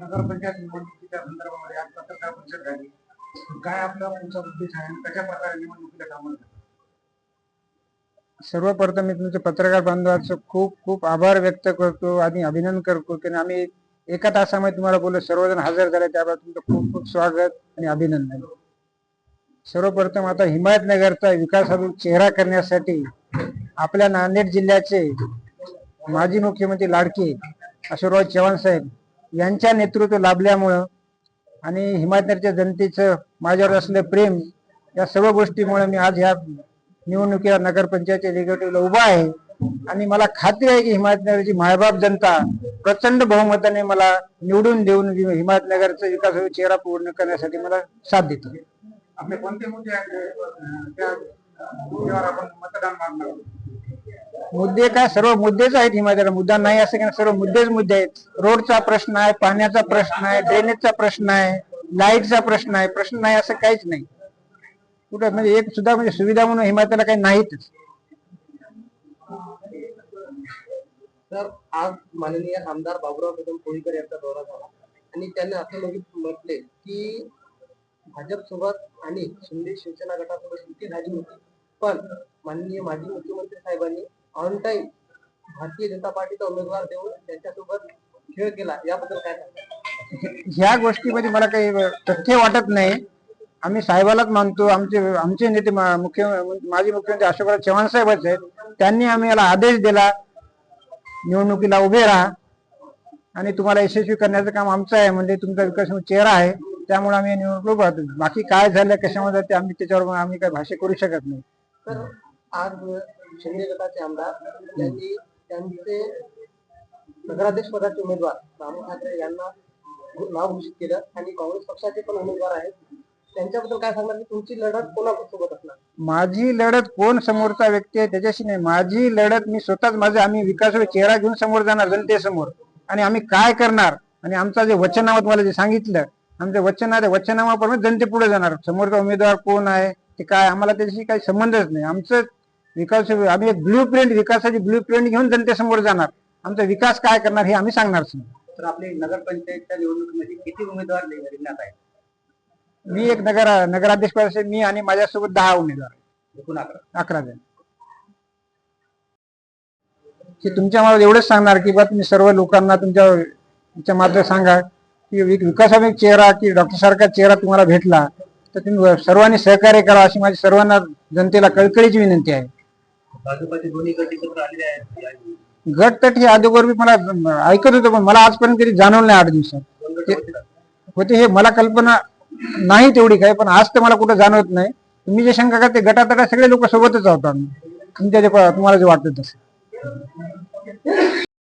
नगरपंचायत निवडणुकीच्या संदर्भामध्ये आज पत्रकार परिषद झाली. काय आपला तुमचा उद्देश आहे आणि कशा प्रकारे निवडणुकीला कामं सर्वप्रथम मी तुमचे पत्रकार बांधवांचं खूप खूप आभार व्यक्त करतो आणि अभिनंदन करतो की आम्ही एका तासामध्ये तुम्हाला बोललो सर्वजण हजर झाले त्याबद्दल तुमचं खूप खूप स्वागत आणि अभिनंदन. सर्वप्रथम आता हिमायतनगरचा विकासाचा चेहरा करण्यासाठी आपल्या नांदेड जिल्ह्याचे माजी मुख्यमंत्री लाडके अशोकराव चव्हाण साहेब यांच्या नेतृत्व लाभल्यामुळं आणि हिमाचलच्या जनतेचं माझ्यावर असलेलं प्रेम या सर्व गोष्टीमुळे मी आज ह्या निवडणुकीला नगरपंचायतच्या निगेटिव्हला उभा आहे. आणि मला खात्री आहे की हिमायतनगरची मायबाप जनता प्रचंड बहुमताने मला निवडून देऊन हिमायतनगरचा विकास चेहरा पूर्ण करण्यासाठी मला साथ देतो आपले कोणते मुद्दे आहेत? आपण मतदान मागणार मुद्दे काय? सर्व मुद्देच आहेत हिमाचल. मुद्दा नाही असं काही सर्व मुद्देच मुद्दे आहेत. रोडचा प्रश्न आहे पाण्याचा प्रश्न आहे ड्रेनेजचा प्रश्न आहे लाईटचा प्रश्न आहे. प्रश्न नाही असं काहीच नाही. कुठं? म्हणजे एक सुद्धा म्हणजे सुविधा म्हणून हिमायतला काही नाहीतच. तर आज माननीय आमदार बाबुराव कदम कोळीकर यांचा दौरा झाला. आणि त्यांनी असं म्हटले की भाजप सोबत आणि शिंदे शिवसेना गटासोबत युती झाली होती. पण माननीय माजी मुख्यमंत्री साहेबांनी ऑन टाइम भारतीय जनता पार्टीचा उमेदवार देऊन त्यांच्यासोबत खेळ केला. याबद्दल काय? ह्या गोष्टीमध्ये मला काही तथ्य वाटत नाही. आम्ही साहेबालाच मानतो. आमचे आमचे नेते मुख्य माजी मुख्यमंत्री अशोकराव चव्हाण साहेबच आहेत. त्यांनी आम्ही याला आदेश दिला. निवडणुकीला उभे राहा. आणि तुम्हाला यशस्वी करण्याचं काम आमचं आहे. म्हणजे तुमचा विकास चेहरा आहे. त्यामुळे आम्ही निवडणूक राहतो. बाकी काय झालं कशामध्ये आम्ही त्याच्यावर आम्ही काही भाष्य करू शकत नाही. तर आज शिंदे गटाचे आमदार यांनी त्यांचे नगराध्यक्ष पदाचे उमेदवार रामू ठाकरे यांना नाव घोषित केलं आणि काँग्रेस पक्षाचे पण उमेदवार आहेत. त्यांच्याबद्दल काय सांगणार? की तुमची लढत कोणासोबत असणार? माझी लढत कोण समोरचा व्यक्ती आहे त्याच्याशी नाही. माझी लढत मी स्वतःच माझे आम्ही विकासाचा चेहरा घेऊन समोर जाणार जनतेसमोर. आणि आम्ही काय करणार? आणि आमचा जे वचनामा तुम्हाला जे सांगितलं आमचं वचन आहे वचनामाप्रमाणे जनतेपुढे जाणार. समोरचा उमेदवार कोण आहे ते काय? आम्हाला त्याच्याशी काही संबंधच नाही. आमचं विकास आम्ही एक ब्ल्यू प्रिंट विकासाची ब्ल्यू प्रिंट घेऊन जनतेसमोर जाणार. आमचा विकास काय करणार हे आम्ही सांगणार तर आपली नगरपंचायतच्या निवडणुकीमध्ये किती उमेदवार रिंगणात आहेत? मी एक नगर नगराध्यक्ष पदाचे मी आणि माझ्यासोबत दहा उमेदवार. एकूण अकरा. अकरा जण. की तुमच्या मला एवढंच सांगणार की बा तुम्ही सर्व लोकांना तुमच्या तुमच्या मात्र सांगा की वि- विकासाचा एक चेहरा की डॉक्टर सारखा चेहरा तुम्हाला भेटला तर तुम्ही सर्वांनी सहकार्य करा अशी माझी सर्वांना जनतेला कळकळीची विनंती आहे. भाजपाचे दोन्ही गट एकत्र आलेले आहेत. या- गट तट हे अगोदर बी मला ऐकत होतो पण मला आजपर्यंत कधी जाणवलं नाही आठ दिवसात. दोन गट ते- होते का? होते हे मला कल्पना नाही तेवढी काय पण आज तर मला कुठं जाणवत नाही. तुम्ही जे शंका करते गटातटा सगळे लोक सोबतच आहोत आम्ही. तुमच्या जे तुम्हाला जे वाटतं तसं.